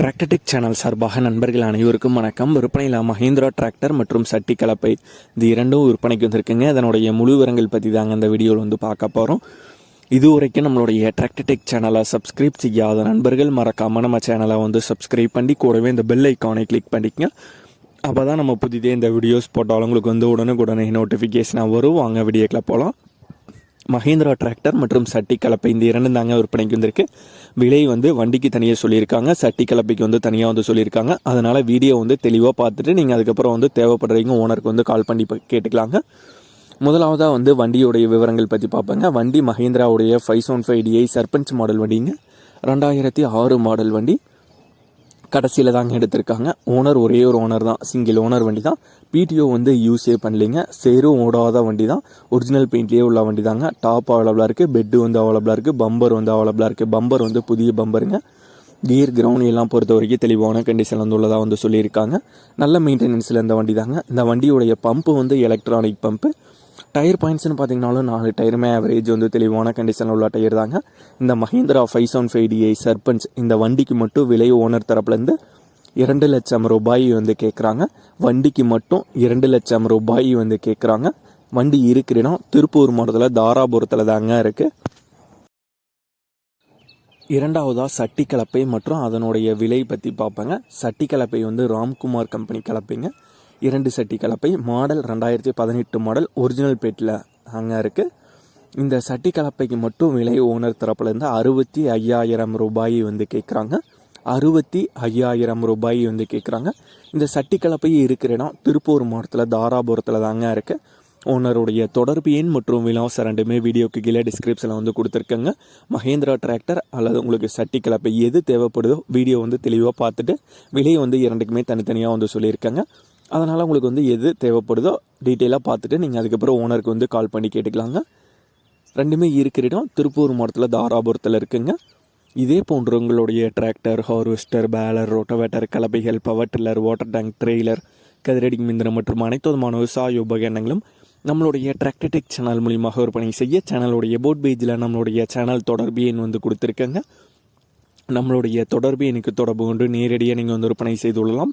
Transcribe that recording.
Tractor Tech channel சார்பாக நண்பர்கள் அனைவருக்கும் வணக்கம். விற்பனையில் மஹேந்திரா டிராக்டர் மற்றும் சட்டி கலப்பை. இது இரண்டும் விற்பனைக்கு வந்திருக்குங்க. அதனுடைய முழு விவரங்கள் பற்றி தாங்க இந்த வீடியோவில் வந்து பார்க்க போகிறோம் இது வரைக்கும் நம்மளுடைய டிராக்டர்டெக் சேனலை சப்ஸ்கிரைப் செய்யாத நண்பர்கள் மறக்காமல் நம்ம சேனலை வந்து சப்ஸ்கிரைப் பண்ணி கூடவே இந்த பெல் ஐக்கானை கிளிக் பண்ணிக்கங்க. அப்போ தான் நம்ம புதிதே இந்த வீடியோஸ் போட்டாலும் உங்களுக்கு வந்து உடனுக்குடனே நோட்டிஃபிகேஷனாக வரும். வாங்க வீடியோக்கில் போகலாம் மஹேந்திரா டிராக்டர் மற்றும் சட்டி கலப்பை இந்த இரண்டும் தாங்க விற்பனைக்கு வந்திருக்கு. விலை வந்து வண்டிக்கு தனியாக சொல்லியிருக்காங்க. சட்டி கலப்பைக்கு வந்து தனியாக வந்து சொல்லியிருக்காங்க. அதனால் வீடியோ வந்து தெளிவாக பார்த்துட்டு நீங்கள் அதுக்கப்புறம் வந்து தேவைப்படுறீங்க ஓனருக்கு வந்து கால் பண்ணி கேட்டுக்கலாங்க. முதலாவதாக வந்து வண்டியோடைய விவரங்கள் பற்றி பார்ப்பேங்க. வண்டி மஹேந்திராவுடைய five seven five DI Sarpanch model வண்டிங்க. ரெண்டாயிரத்தி ஆறு மாடல் வண்டி. கடைசியில் தாங்க எடுத்திருக்காங்க. ஓனர் ஒரே ஒரு ஓனர் தான். சிங்கிள் ஓனர் வண்டி தான் பிடிஓ வந்து யூஸே பண்ணலைங்க. சேரும் ஓடாத வண்டி தான் ஒரிஜினல் பெயிண்ட்லேயே உள்ள வண்டி தாங்க டாப் அவைலபிளாக இருக்குது பெட்டு வந்து அவைலபிளாக இருக்குது பம்பர் வந்து அவைலபிளாக இருக்குது பம்பர் வந்து புதிய பம்பருங்க கியர் கிரவுண்ட் எல்லாம் பொறுத்த வரைக்கும் தெளிவான கண்டிஷன் வந்து உள்ளதாக வந்து சொல்லியிருக்காங்க. நல்ல மெயின்டெனன்ஸில் இந்த வண்டி தாங்க இந்த வண்டியுடைய பம்பு வந்து எலக்ட்ரானிக் பம்பு டயர் பாயிண்ட்ஸ்னு பார்த்தீங்கனாலும் நாலு டயருமே ஆவரேஜ் வந்து தெளிவான கண்டிஷனில் உள்ள டயர் தாங்க. இந்த Mahindra five seven five DI Sarpanch இந்த வண்டிக்கு மட்டும் விலை ஓனர் தரப்புலேருந்து இரண்டு லட்சம் ரூபாய் வந்து கேட்குறாங்க வண்டிக்கு மட்டும் இரண்டு லட்சம் ரூபாய் வந்து கேட்குறாங்க வண்டி இருக்கிற திருப்பூர் மாவட்டத்தில் தாராபுரத்தில் தாங்க இருக்குது இரண்டாவதாக சட்டி கலப்பை மற்றும் அதனுடைய விலை பற்றி பார்ப்பேங்க. சட்டி கலப்பை வந்து ராம்குமார் கம்பெனி கலப்பைங்க. இரண்டு சட்டி கலப்பை மாடல் ரெண்டாயிரத்தி பதினெட்டு மாடல் ஒரிஜினல் பேட்டில் அங்கே இருக்குது இந்த சட்டி கலப்பைக்கு மட்டும் விலை ஓனர் தரப்புலேருந்து அறுபத்தி ஐயாயிரம் ரூபாய் வந்து கேட்குறாங்க அறுபத்தி ஐயாயிரம் ரூபாய் வந்து கேட்குறாங்க இந்த சட்டி கலப்பை இருக்கிற இடம் திருப்பூர் மாவட்டத்தில் தாராபுரத்தில் தாங்க இருக்குது ஓனருடைய தொடர்பு எண் மற்றும் விலாசம் ரெண்டுமே வீடியோக்கு கீழே டிஸ்கிரிப்ஷனில் வந்து கொடுத்துருக்கேங்க. மஹேந்திரா டிராக்டர் அல்லது உங்களுக்கு சட்டி கலப்பை எது தேவைப்படுதோ வீடியோ வந்து தெளிவாக பார்த்துட்டு விலை வந்து இரண்டுக்குமே தனித்தனியாக வந்து சொல்லியிருக்கேங்க. அதனால் உங்களுக்கு வந்து எது தேவைப்படுதோ டீட்டெயிலாக பார்த்துட்டு நீங்கள் அதுக்கப்புறம் ஓனருக்கு வந்து கால் பண்ணி கேட்டுக்கலாங்க. ரெண்டுமே இருக்கிற இடம் திருப்பூர் மாவட்டத்தில் தாராபுரத்தில் இருக்குங்க. இதே போன்ற உங்களுடைய tractor harvester baler rotavator கலப்பைகள் power tiller water tank trailer கதிரடி மிந்திரம் மற்றும் அனைத்து விதமான விவசாய உபகரணங்களும் நம்மளுடைய டிராக்டர்டெக் சேனல் மூலியமாக விற்பனை செய்ய சேனலுடைய போட் பேஜில் நம்மளுடைய சேனல் தொடர்பு எண் வந்து கொடுத்துருக்கேங்க. நம்மளுடைய தொடர்பு எனக்கு தொடர்பு கொண்டு நேரடியாக நீங்கள் வந்து விற்பனை செய்து கொள்ளலாம்.